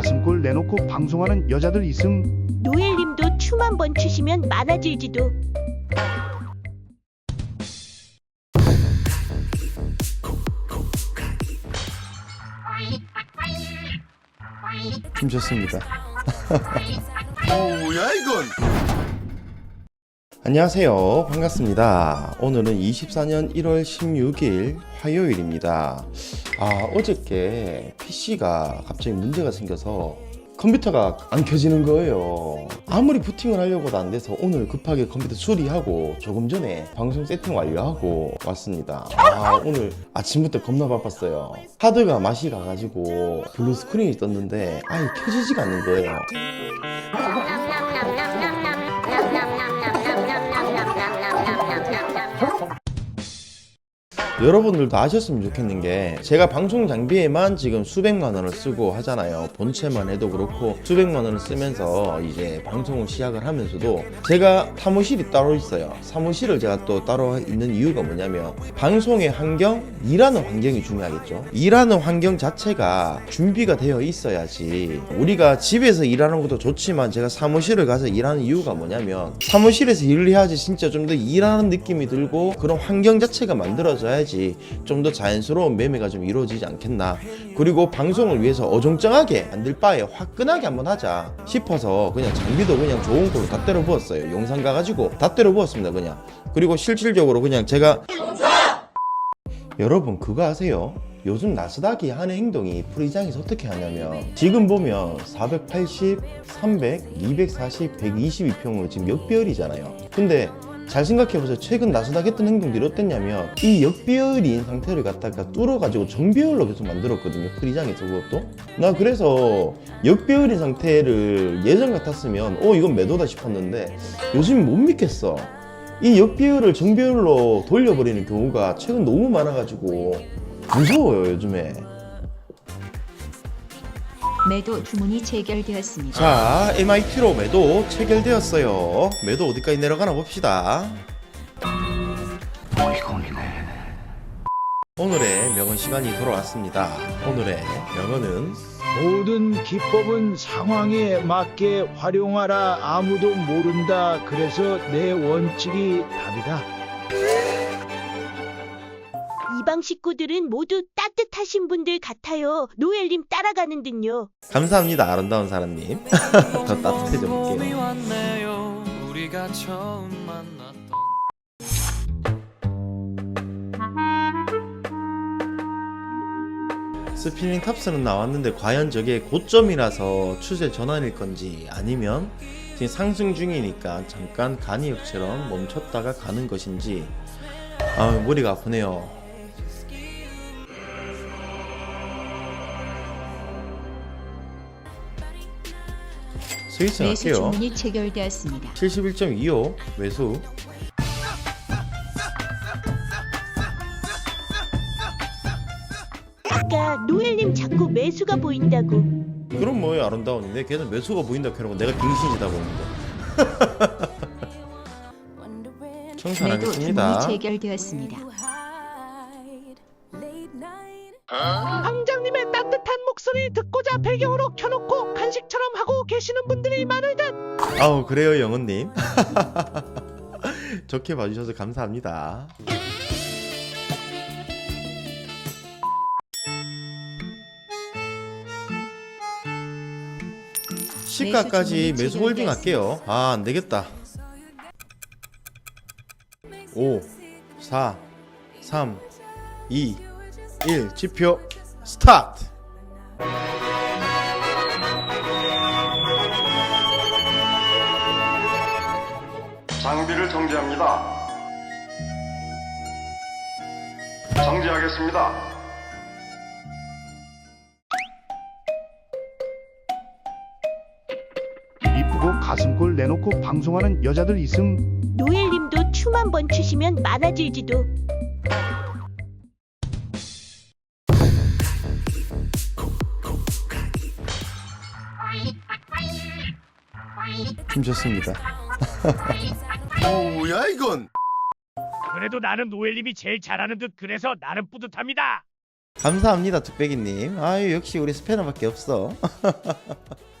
가슴골 내놓고 방송하는 여자들 있음 노엘님도 춤 한 번 추시면 많아질지도. 춤 좋습니다. 뭐야 이건? 안녕하세요. 반갑습니다. 오늘은 24년 1월 16일 화요일입니다. 아, 어저께 PC가 갑자기 문제가 생겨서 컴퓨터가 안 켜지는 거예요. 아무리 부팅을 하려고도 안 돼서 오늘 급하게 컴퓨터 수리하고 조금 전에 방송 세팅 완료하고 왔습니다. 아, 오늘 아침부터 겁나 바빴어요. 하드가 맛이 가가지고 블루 스크린이 떴는데 아예 켜지지가 않는 거예요. 여러분들도 아셨으면 좋겠는 게 제가 방송 장비에만 지금 수백만 원을 쓰고 하잖아요. 본체만 해도 그렇고 수백만 원을 쓰면서 이제 방송을 시작을 하면서도 제가 사무실이 따로 있어요. 사무실을 제가 또 따로 있는 이유가 뭐냐면 방송의 환경, 일하는 환경이 중요하겠죠. 일하는 환경 자체가 준비가 되어 있어야지 우리가 집에서 일하는 것도 좋지만 제가 사무실을 가서 일하는 이유가 뭐냐면 사무실에서 일을 해야지 진짜 좀 더 일하는 느낌이 들고 그런 환경 자체가 만들어져야지 좀 더 자연스러운 매매가 좀 이루어지지 않겠나. 그리고 방송을 위해서 어정쩡하게 만들 바에 화끈하게 한번 하자 싶어서 그냥 장비도 그냥 좋은 걸로 다 때려 부었어요. 영상 가가지고 다 때려 부었습니다 그냥. 그리고 실질적으로 그냥 제가 여러분 그거 아세요? 요즘 나스닥이 하는 행동이 프리장에서 어떻게 하냐면 지금 보면 480, 300, 240, 122평으로 지금 역배열이잖아요. 근데 잘 생각해보세요. 최근 나스닥 했던 행동들이 어땠냐면 이 역배열인 상태를 갖다가 뚫어가지고 정배열로 계속 만들었거든요. 프리장에서 그것도. 나 그래서 역배열인 상태를 예전 같았으면 어 이건 매도다 싶었는데 요즘 못 믿겠어. 이 역배열을 정배열로 돌려버리는 경우가 최근 너무 많아가지고 무서워요 요즘에 매도 주문이 체결되었습니다. 자 MIT로 매도 체결되었어요. 매도 어디까지 내려가나 봅시다. 오늘의 명언 시간이 돌아왔습니다. 오늘의 명언은 모든 기법은 상황에 맞게 활용하라 아무도 모른다. 그래서 내 원칙이 답이다 이방 식구들은 모두 따뜻하신 분들 같아요. 노엘님 따라가는 듯요. 감사합니다 아름다운 사람님 더 따뜻해져 볼게요 왔네요. 우리가 처음 만났던 스피닝 탑스는 나왔는데 과연 저게 고점이라서 추세 전환일 건지 아니면 지금 상승 중이니까 잠깐 간이역처럼 멈췄다가 가는 것인지 아 머리가 아프네요 스위치 매수 할게요 주문이 체결되었습니다. 71.25 매수 아까 노엘님 자꾸 매수가 보인다고. 그럼 뭐예요 아름다운인데 걔는 매수가 보인다 해놓고 내가 빙신이다 보는 거 매도 청산하겠습니다 주문이 체결되었습니다. 방장님의 따뜻한 목소리 듣고자 배경으로 켜놓고 간식처럼 하고 계시는 분들이 많을 듯. 아우 그래요 영은님. 좋게 봐주셔서 감사합니다. 시가까지 매수 홀딩 할게요. 아 안되겠다. 5 4 3 2 1 지표 스타트 장비를 정지합니다. 정지하겠습니다. 이쁘고 가슴골 내놓고 방송하는 여자들 있음 노엘님도 춤 한 번 추시면 많아질지도. 춤 좋습니다 뭐야 이건? 그래도 나는 노엘님이 제일 잘하는 듯 그래서 나는 뿌듯합니다. 감사합니다 뚝배기님 아유 역시 우리 스패너밖에 없어